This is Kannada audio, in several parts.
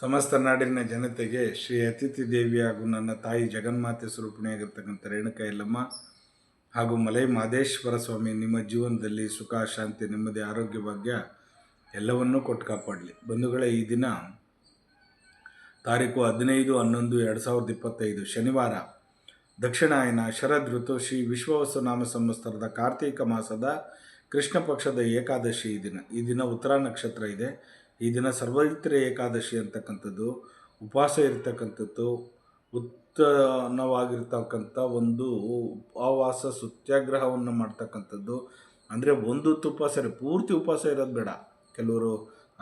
ಸಮಸ್ತ ನಾಡಿನ ಜನತೆಗೆ ಶ್ರೀ ಅತಿಥಿ ದೇವಿ ಹಾಗೂ ನನ್ನ ತಾಯಿ ಜಗನ್ಮಾತೆ ಸ್ವರೂಪಿಣಿಯಾಗಿರ್ತಕ್ಕಂಥ ರೇಣುಕ ಯಲ್ಲಮ್ಮ ಹಾಗೂ ಮಲೈ ಮಾದೇಶ್ವರ ಸ್ವಾಮಿ ನಿಮ್ಮ ಜೀವನದಲ್ಲಿ ಸುಖ, ಶಾಂತಿ, ನೆಮ್ಮದಿ, ಆರೋಗ್ಯ, ಭಾಗ್ಯ ಎಲ್ಲವನ್ನೂ ಕೊಟ್ಟು ಕಾಪಾಡಲಿ. ಬಂಧುಗಳೇ, ಈ ದಿನ ತಾರೀಕು ಹದಿನೈದು, ಹನ್ನೊಂದು, ಎರಡು ಸಾವಿರದ ಇಪ್ಪತ್ತೈದು ಶನಿವಾರ ದಕ್ಷಿಣಾಯನ ಶರದ್ ಋತು ಶ್ರೀ ವಿಶ್ವವಸ್ತು ನಾಮ ಸಂವತ್ಸರದ ಕಾರ್ತೀಕ ಮಾಸದ ಕೃಷ್ಣ ಪಕ್ಷದ ಏಕಾದಶಿ ಈ ದಿನ. ಈ ದಿನ ಉತ್ತರ ನಕ್ಷತ್ರ ಇದೆ. ಈ ದಿನ ಸರ್ವೈತ್ರ ಏಕಾದಶಿ ಅಂತಕ್ಕಂಥದ್ದು, ಉಪವಾಸ ಇರತಕ್ಕಂಥದ್ದು ಉತ್ತಮವಾಗಿರ್ತಕ್ಕಂಥ ಒಂದು ಉಪವಾಸ ಸತ್ಯಾಗ್ರಹವನ್ನು ಮಾಡ್ತಕ್ಕಂಥದ್ದು. ಅಂದರೆ ಒಂದು ಹೊತ್ತು ಉಪವಾಸ ಇರೋ, ಪೂರ್ತಿ ಉಪವಾಸ ಇರೋದು ಬೇಡ. ಕೆಲವರು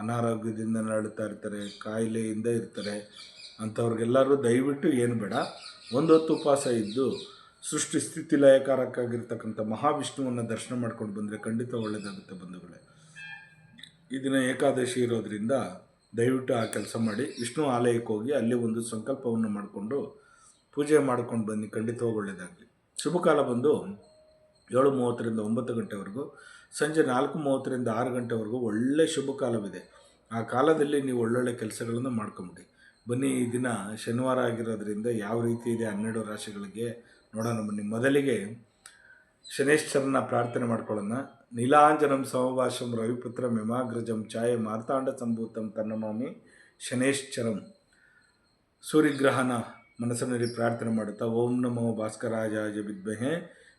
ಅನಾರೋಗ್ಯದಿಂದ ನರಳುತ್ತಾ ಇರ್ತಾರೆ, ಕಾಯಿಲೆಯಿಂದ ಇರ್ತಾರೆ, ಅಂಥವ್ರಿಗೆಲ್ಲರೂ ದಯವಿಟ್ಟು ಏನು ಬೇಡ. ಒಂದು ಹೊತ್ತು ಉಪವಾಸ ಇದ್ದು ಸೃಷ್ಟಿ ಸ್ಥಿತಿ ಲಯಕಾರಕ್ಕಾಗಿರ್ತಕ್ಕಂಥ ಮಹಾವಿಷ್ಣುವನ್ನು ದರ್ಶನ ಮಾಡ್ಕೊಂಡು ಬಂದರೆ ಖಂಡಿತ ಒಳ್ಳೆಯದಾಗುತ್ತೆ ಬಂಧುಗಳೇ. ಈ ದಿನ ಏಕಾದಶಿ ಇರೋದ್ರಿಂದ ದಯವಿಟ್ಟು ಆ ಕೆಲಸ ಮಾಡಿ. ವಿಷ್ಣು ಆಲಯಕ್ಕೆ ಹೋಗಿ ಅಲ್ಲಿ ಒಂದು ಸಂಕಲ್ಪವನ್ನು ಮಾಡಿಕೊಂಡು ಪೂಜೆ ಮಾಡ್ಕೊಂಡು ಬನ್ನಿ. ಖಂಡಿತವಾಗಿ ಒಳ್ಳೆಯದಾಗಲಿ ಶುಭ ಕಾಲ ಬಂದು ಏಳು ಮೂವತ್ತರಿಂದ ಒಂಬತ್ತು ಗಂಟೆವರೆಗೂ, ಸಂಜೆ ನಾಲ್ಕು ಮೂವತ್ತರಿಂದ ಆರು ಗಂಟೆವರೆಗೂ ಒಳ್ಳೆ ಶುಭ ಕಾಲವಿದೆ. ಆ ಕಾಲದಲ್ಲಿ ನೀವು ಒಳ್ಳೊಳ್ಳೆ ಕೆಲಸಗಳನ್ನು ಮಾಡ್ಕೊಂಬಿಡಿ. ಬನ್ನಿ, ಈ ದಿನ ಶನಿವಾರ ಆಗಿರೋದ್ರಿಂದ ಯಾವ ರೀತಿ ಇದೆ ಹನ್ನೆರಡು ರಾಶಿಗಳಿಗೆ ನೋಡೋಣ ಬನ್ನಿ. ಮೊದಲಿಗೆ ಶನೇಶ್ವರನ ಪ್ರಾರ್ಥನೆ ಮಾಡ್ಕೊಳ್ಳೋಣ. ನೀಲಾಂಜನಂ ಸಮವಾಸಂ ರವಿಪುತ್ರ ಮಿಮಾಗ್ರಜಂ ಛಾಯೆ ಮಾರ್ತಾಂಡ ಸಂಭೂತಂ ತನ್ನಮಾಮಿ ಶನೇಶ್ಚರಂ ಸೂರ್ಯಗ್ರಹಣ ಮನಸ್ಸಿನಲ್ಲಿ ಪ್ರಾರ್ಥನೆ ಮಾಡುತ್ತಾ ಓಂ ನಮೋ ಭಾಸ್ಕರಾಜಾಯ ವಿದ್ಮಹೆ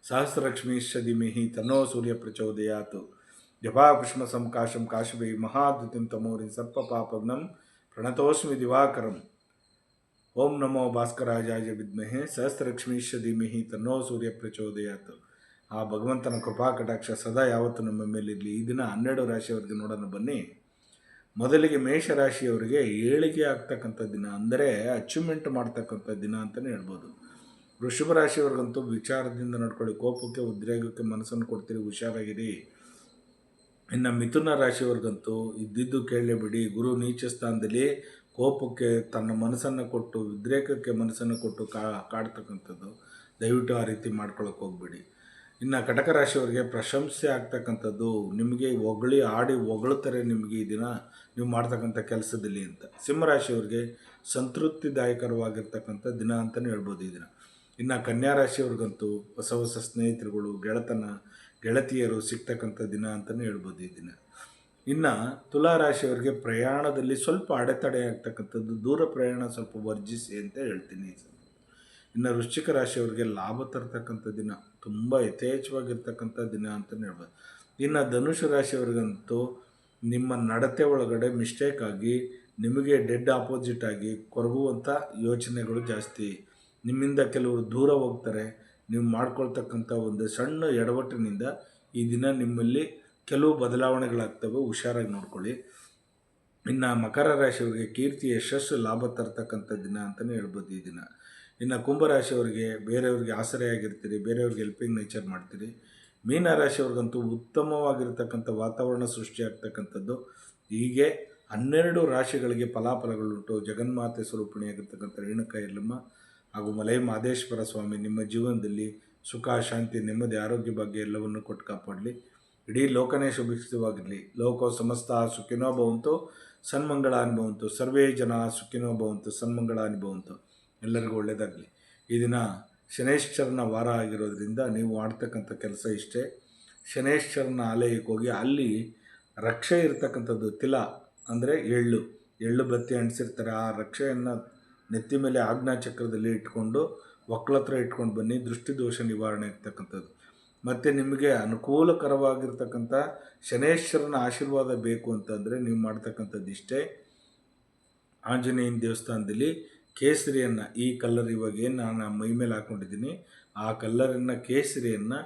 ಸಹಸ್ರಲಕ್ಷ್ಮೀಶ ಧಿಮಿಹಿ ತನ್ನೋ ಸೂರ್ಯ ಪ್ರಚೋದಯಾತು ಜಪಾಕೃಷ್ಣ ಸಂಕಾಶಂ ಕಾಶವೈ ಮಹಾದ್ಯುತಿಂ ತಮೋರಿ ಸರ್ಪ ಪಾಪಗ್ನಂ ಪ್ರಣತೋಸ್ಮಿ ದಿವಾಕರಂ ಓಂ ನಮೋ ಭಾಸ್ಕರಾಜಾಯ ವಿದ್ಮಹೆ ಸಹಸ್ರಲಕ್ಷ್ಮೀಶ ಧೀಮಿಹಿ ತನ್ನೋ ಸೂರ್ಯ ಪ್ರಚೋದಯಾತ್ ಆ ಭಗವಂತನ ಕೃಪಾ ಕಟಾಕ್ಷ ಸದಾ ಯಾವತ್ತು ನಮ್ಮ ಮೇಲಿರಲಿ. ಈ ದಿನ ಹನ್ನೆರಡು ರಾಶಿಯವರಿಗೆ ನೋಡೋಣ ಬನ್ನಿ. ಮೊದಲಿಗೆ ಮೇಷರಾಶಿಯವರಿಗೆ ಏಳಿಗೆ ಆಗ್ತಕ್ಕಂಥ ದಿನ ಅಂದರೆ ಅಚೀವ್ಮೆಂಟ್ ಮಾಡ್ತಕ್ಕಂಥ ದಿನ ಅಂತಲೇ ಹೇಳ್ಬೋದು. ವೃಷಭ ರಾಶಿಯವ್ರಿಗಂತೂ ವಿಚಾರದಿಂದ ನಡ್ಕೊಳ್ಳಿ. ಕೋಪಕ್ಕೆ ಉದ್ರೇಗಕ್ಕೆ ಮನಸ್ಸನ್ನು ಕೊಡ್ತೀರಿ. ಹುಷಾರಾಗಿರಿ. ಇನ್ನು ಮಿಥುನ ರಾಶಿಯವ್ರಿಗಂತೂ ಇದ್ದಿದ್ದು ಕೇಳಲೇಬಿಡಿ ಗುರು ನೀಚ ಸ್ಥಾನದಲ್ಲಿ ಕೋಪಕ್ಕೆ ತನ್ನ ಮನಸ್ಸನ್ನು ಕೊಟ್ಟು, ಉದ್ರೇಕಕ್ಕೆ ಮನಸ್ಸನ್ನು ಕೊಟ್ಟು ಕಾ ಕಾಡ್ತಕ್ಕಂಥದ್ದು. ದಯವಿಟ್ಟು ಆ ರೀತಿ ಮಾಡ್ಕೊಳಕ್ಕೆ ಹೋಗ್ಬೇಡಿ. ಇನ್ನು ಕಟಕ ರಾಶಿಯವರಿಗೆ ಪ್ರಶಂಸೆ ಆಗ್ತಕ್ಕಂಥದ್ದು ನಿಮಗೆ ಹೊಗಳಿ ಆಡಿ ಹೊಗಳ್ತಾರೆ ನಿಮಗೆ ಈ ದಿನ ನೀವು ಮಾಡ್ತಕ್ಕಂಥ ಕೆಲಸದಲ್ಲಿ ಅಂತ. ಸಿಂಹರಾಶಿಯವ್ರಿಗೆ ಸಂತೃಪ್ತಿದಾಯಕರವಾಗಿರ್ತಕ್ಕಂಥ ದಿನ ಅಂತಲೇ ಹೇಳ್ಬೋದು ಈ ದಿನ. ಇನ್ನು ಕನ್ಯಾ ರಾಶಿಯವ್ರಿಗಂತೂ ಹೊಸ ಹೊಸ ಸ್ನೇಹಿತರುಗಳು, ಗೆಳೆತನ, ಗೆಳತಿಯರು ಸಿಗ್ತಕ್ಕಂಥ ದಿನ ಅಂತಲೇ ಹೇಳ್ಬೋದು ಈ ದಿನ. ಇನ್ನು ತುಲಾ ರಾಶಿಯವರಿಗೆ ಪ್ರಯಾಣದಲ್ಲಿ ಸ್ವಲ್ಪ ಅಡೆತಡೆ ಆಗ್ತಕ್ಕಂಥದ್ದು, ದೂರ ಪ್ರಯಾಣ ಸ್ವಲ್ಪ ವರ್ಜಿಸಿ ಅಂತ ಹೇಳ್ತೀನಿ. ಇನ್ನು ವೃಶ್ಚಿಕ ರಾಶಿಯವರಿಗೆ ಲಾಭ ತರ್ತಕ್ಕಂಥ ದಿನ ತುಂಬ ಯಥೇಚ್ಛವಾಗಿರ್ತಕ್ಕಂಥ ದಿನ ಅಂತಲೇ ಹೇಳ್ಬೋದು. ಇನ್ನು ಧನುಷ ರಾಶಿಯವರಿಗಂತೂ ನಿಮ್ಮ ನಡತೆ ಒಳಗಡೆ ಮಿಸ್ಟೇಕ್ ಆಗಿ ನಿಮಗೆ ಡೆಡ್ ಆಪೋಸಿಟ್ ಆಗಿ ಕೊರಗುವಂಥ ಯೋಚನೆಗಳು ಜಾಸ್ತಿ. ನಿಮ್ಮಿಂದ ಕೆಲವರು ದೂರ ಹೋಗ್ತಾರೆ. ನೀವು ಮಾಡ್ಕೊಳ್ತಕ್ಕಂಥ ಒಂದು ಸಣ್ಣ ಎಡವಟ್ಟಿನಿಂದ ಈ ದಿನ ನಿಮ್ಮಲ್ಲಿ ಕೆಲವು ಬದಲಾವಣೆಗಳಾಗ್ತವೆ, ಹುಷಾರಾಗಿ ನೋಡ್ಕೊಳ್ಳಿ. ಇನ್ನು ಮಕರ ರಾಶಿಯವರಿಗೆ ಕೀರ್ತಿ ಯಶಸ್ಸು ಲಾಭ ತರ್ತಕ್ಕಂಥ ದಿನ ಅಂತಲೇ ಹೇಳ್ಬೋದು ಈ ದಿನ. ಇನ್ನು ಕುಂಭರಾಶಿಯವರಿಗೆ ಬೇರೆಯವ್ರಿಗೆ ಆಸರೆಯಾಗಿರ್ತೀರಿ, ಬೇರೆಯವ್ರಿಗೆ ಹೆಲ್ಪಿಂಗ್ ನೇಚರ್ ಮಾಡ್ತೀರಿ. ಮೀನ ರಾಶಿಯವ್ರಿಗಂತೂ ಉತ್ತಮವಾಗಿರ್ತಕ್ಕಂಥ ವಾತಾವರಣ ಸೃಷ್ಟಿಯಾಗ್ತಕ್ಕಂಥದ್ದು. ಹೀಗೆ ಹನ್ನೆರಡು ರಾಶಿಗಳಿಗೆ ಫಲಾಫಲಗಳುಂಟು. ಜಗನ್ಮಾತೆ ಸ್ವರೂಪಿಣಿಯಾಗಿರ್ತಕ್ಕಂಥ ರೇಣುಕ ಎಲ್ಲಮ್ಮ ಹಾಗೂ ಮಲೈ ಮಾದೇಶ್ವರ ಸ್ವಾಮಿ ನಿಮ್ಮ ಜೀವನದಲ್ಲಿ ಸುಖ, ಶಾಂತಿ, ನೆಮ್ಮದಿ, ಆರೋಗ್ಯ ಬಗ್ಗೆ ಎಲ್ಲವನ್ನು ಕೊಟ್ಟು ಕಾಪಾಡಲಿ. ಇಡೀ ಲೋಕನೇ ಶುಭಿಸಿತವಾಗಿರಲಿ ಲೋಕೋ ಸಮಸ್ತ ಸುಖಿನೋ ಭವಂತು, ಸನ್ಮಂಗಳ ಅನುಭವಂತು. ಸರ್ವೇ ಜನ ಸುಖಿನೋ ಭವಂತು, ಸನ್ಮಂಗಳ ಅನುಭವಂತು. ಎಲ್ಲರಿಗೂ ಒಳ್ಳೆಯದಾಗಲಿ. ಈ ದಿನ ಶನೇಶ್ವರನ ವಾರ ಆಗಿರೋದ್ರಿಂದ ನೀವು ಮಾಡ್ತಕ್ಕಂಥ ಕೆಲಸ ಇಷ್ಟೇ. ಶನೇಶ್ವರನ ಆಲಯಕ್ಕೆ ಹೋಗಿ ಅಲ್ಲಿ ರಕ್ಷೆ ಇರತಕ್ಕಂಥದ್ದು ತಿಲ ಅಂದರೆ ಎಳ್ಳು. ಎಳ್ಳು ಬತ್ತಿ ಅಂಟಿಸಿರ್ತಾರೆ. ಆ ರಕ್ಷೆಯನ್ನು ನೆತ್ತಿ ಮೇಲೆ ಆಜ್ಞಾ ಚಕ್ರದಲ್ಲಿ ಇಟ್ಕೊಂಡು ಒಕ್ಕಲತ್ರ ಇಟ್ಕೊಂಡು ಬನ್ನಿ. ದೃಷ್ಟಿದೋಷ ನಿವಾರಣೆ ಇರ್ತಕ್ಕಂಥದ್ದು ಮತ್ತು ನಿಮಗೆ ಅನುಕೂಲಕರವಾಗಿರ್ತಕ್ಕಂಥ ಶನೇಶ್ವರನ ಆಶೀರ್ವಾದ ಬೇಕು ಅಂತಂದರೆ ನೀವು ಮಾಡ್ತಕ್ಕಂಥದ್ದು ಇಷ್ಟೇ ಆಂಜನೇಯನ ದೇವಸ್ಥಾನದಲ್ಲಿ ಕೇಸರಿಯನ್ನು ಈ ಕಲ್ಲರ್ ಇವಾಗ ಏನು ನಾನು ಮೈ ಮೇಲೆ ಹಾಕ್ಕೊಂಡಿದ್ದೀನಿ ಆ ಕಲ್ಲರನ್ನು ಕೇಸರಿಯನ್ನು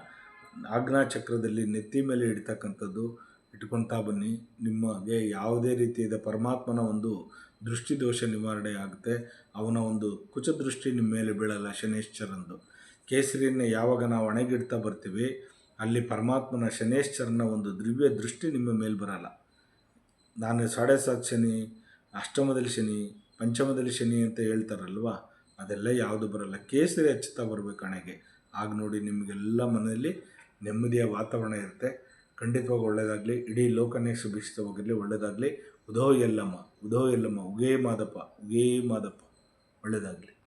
ಚಕ್ರದಲ್ಲಿ ನೆತ್ತಿ ಮೇಲೆ ಇಡ್ತಕ್ಕಂಥದ್ದು ಇಟ್ಕೊತಾ ಬನ್ನಿ. ನಿಮಗೆ ಯಾವುದೇ ರೀತಿಯಾದ ಪರಮಾತ್ಮನ ಒಂದು ದೃಷ್ಟಿದೋಷ ನಿವಾರಣೆ ಆಗುತ್ತೆ. ಅವನ ಒಂದು ಕುಚದೃಷ್ಟಿ ನಿಮ್ಮ ಮೇಲೆ ಬೀಳಲ್ಲ ಶನೇಶ್ವರಂದು. ಕೇಸರಿಯನ್ನು ಯಾವಾಗ ನಾವು ಒಣಗಿಡ್ತಾ ಬರ್ತೀವಿ, ಅಲ್ಲಿ ಪರಮಾತ್ಮನ ಶನೇಶ್ವರನ ಒಂದು ದಿವ್ಯ ದೃಷ್ಟಿ ನಿಮ್ಮ ಮೇಲೆ ಬರಲ್ಲ. ನಾನು ಸಾಡೆ ಸಾತ್ ಶನಿ, ಅಷ್ಟಮದಲ್ಲಿ ಶನಿ ಪಂಚಮದಲ್ಲಿ ಶನಿ ಅಂತ ಹೇಳ್ತಾರಲ್ವಾ? ಅದೆಲ್ಲ ಯಾವುದು ಬರಲ್ಲ. ಕೇಸರಿ ಹಚ್ಚುತ್ತಾ ಬರಬೇಕು ಹಣೆಗೆ ಆಗ ನೋಡಿ ನಿಮಗೆಲ್ಲ ಮನೆಯಲ್ಲಿ ನೆಮ್ಮದಿಯ ವಾತಾವರಣ ಇರುತ್ತೆ. ಖಂಡಿತವಾಗಿ ಒಳ್ಳೆಯದಾಗಲಿ ಇಡೀ ಲೋಕನೇ ಶುಭಿಸ್ತವಾಗಿರಲಿ ಒಳ್ಳೆಯದಾಗಲಿ ಉದೋ ಎಲ್ಲಮ್ಮ. ಉದೋ ಎಲ್ಲಮ್ಮ. ಉಗೇ ಮಾದಪ್ಪ. ಉಗೇ ಮಾದಪ್ಪ. ಒಳ್ಳೆಯದಾಗಲಿ